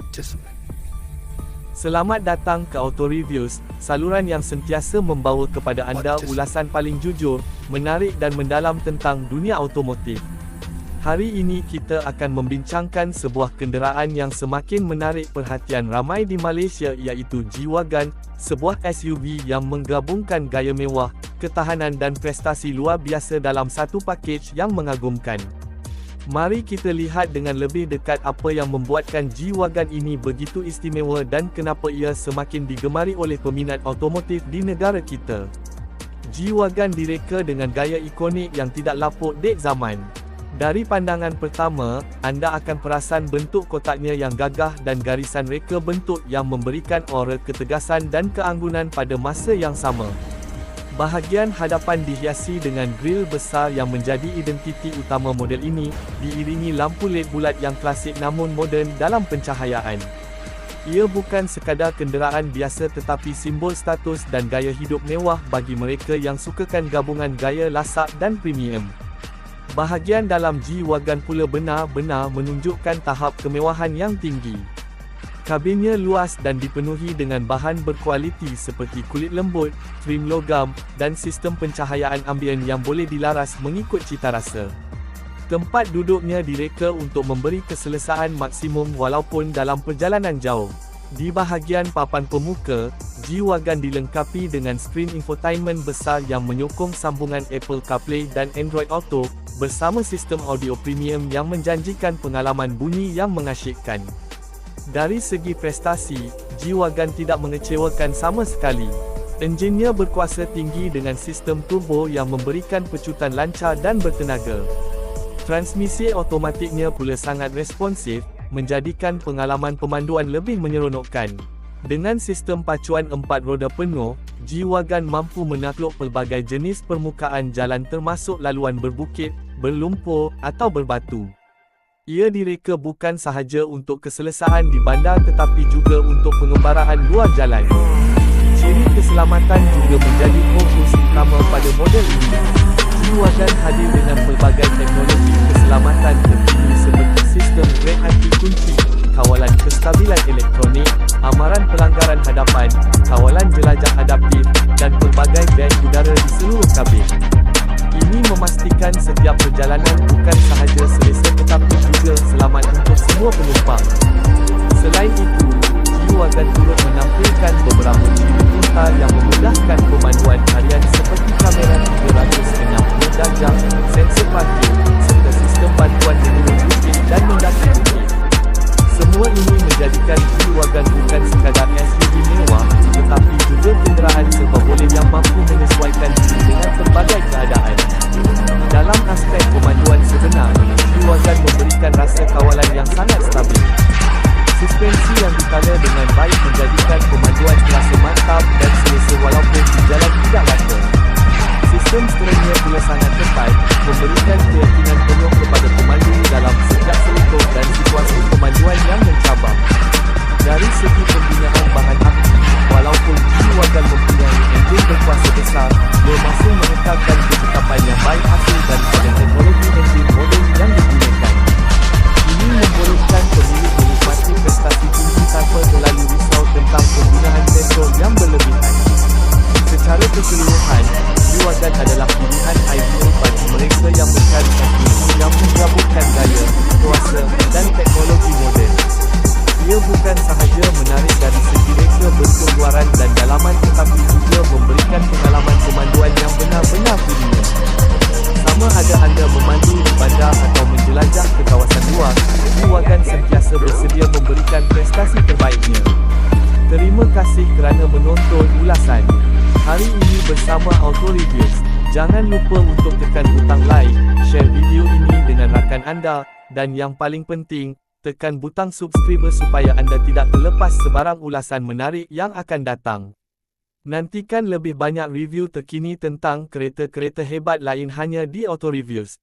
participant. Selamat datang ke Auto Reviews, saluran yang sentiasa membawa kepada anda ulasan paling jujur, menarik dan mendalam tentang dunia automotif. Hari ini kita akan membincangkan sebuah kenderaan yang semakin menarik perhatian ramai di Malaysia iaitu G-Wagon, sebuah SUV yang menggabungkan gaya mewah, ketahanan dan prestasi luar biasa dalam satu pakej yang mengagumkan. Mari kita lihat dengan lebih dekat apa yang membuatkan G-Wagon ini begitu istimewa dan kenapa ia semakin digemari oleh peminat automotif di negara kita. G-Wagon direka dengan gaya ikonik yang tidak lapuk dek zaman. Dari pandangan pertama, anda akan perasan bentuk kotaknya yang gagah dan garisan reka bentuk yang memberikan aura ketegasan dan keanggunan pada masa yang sama. Bahagian hadapan dihiasi dengan grill besar yang menjadi identiti utama model ini, diiringi lampu LED bulat yang klasik namun moden dalam pencahayaan. Ia bukan sekadar kenderaan biasa tetapi simbol status dan gaya hidup mewah bagi mereka yang sukakan gabungan gaya lasak dan premium. Bahagian dalam G-Wagon pula benar-benar menunjukkan tahap kemewahan yang tinggi. Kabinnya luas dan dipenuhi dengan bahan berkualiti seperti kulit lembut, trim logam, dan sistem pencahayaan ambien yang boleh dilaras mengikut cita rasa. Tempat duduknya direka untuk memberi keselesaan maksimum walaupun dalam perjalanan jauh. Di bahagian papan pemuka, G-Wagon dilengkapi dengan skrin infotainment besar yang menyokong sambungan Apple CarPlay dan Android Auto, bersama sistem audio premium yang menjanjikan pengalaman bunyi yang mengasyikkan. Dari segi prestasi, G-Wagon tidak mengecewakan sama sekali. Enjinnya berkuasa tinggi dengan sistem turbo yang memberikan pecutan lancar dan bertenaga. Transmisi automatiknya pula sangat responsif, menjadikan pengalaman pemanduan lebih menyeronokkan. Dengan sistem pacuan empat roda penuh, G-Wagon mampu menakluk pelbagai jenis permukaan jalan termasuk laluan berbukit, berlumpur, atau berbatu. Ia direka bukan sahaja untuk keselesaan di bandar tetapi juga untuk pengembaraan luar jalan. Ciri keselamatan juga menjadi fokus utama pada model ini. G-Wagon hadir dengan pelbagai teknologi keselamatan terkini seperti sistem brake anti-kunci, kawalan kestabilan elektronik, amaran pelanggaran hadapan, kawalan jelajah adaptif, dan pelbagai beg udara di seluruh kabin. Ini memastikan setiap perjalanan bukan sahaja semua penumpang. Selain itu, G-Wagon turut menampilkan beberapa ciri pintar yang memudahkan pemanduan harian seperti kamera 360 darjah, sensor parking, yang sangat stabil. Suspensi yang ditala dengan baik menjadikan pemanduan terasa mantap dan selesa walaupun di jalan tidak rata. Sistem steeringnya pula sangat tepat, memberikan keyakinan penuh kepada pemandu dalam setiap selikup dan situasi pemanduan yang mencabar. Dari segi pembinaan bersedia memberikan prestasi terbaiknya. Terima kasih kerana menonton ulasan. Hari ini bersama Auto Reviews. Jangan lupa untuk tekan butang like, share video ini dengan rakan anda, dan yang paling penting, tekan butang subscribe supaya anda tidak terlepas sebarang ulasan menarik yang akan datang. Nantikan lebih banyak review terkini tentang kereta-kereta hebat lain hanya di Auto Reviews.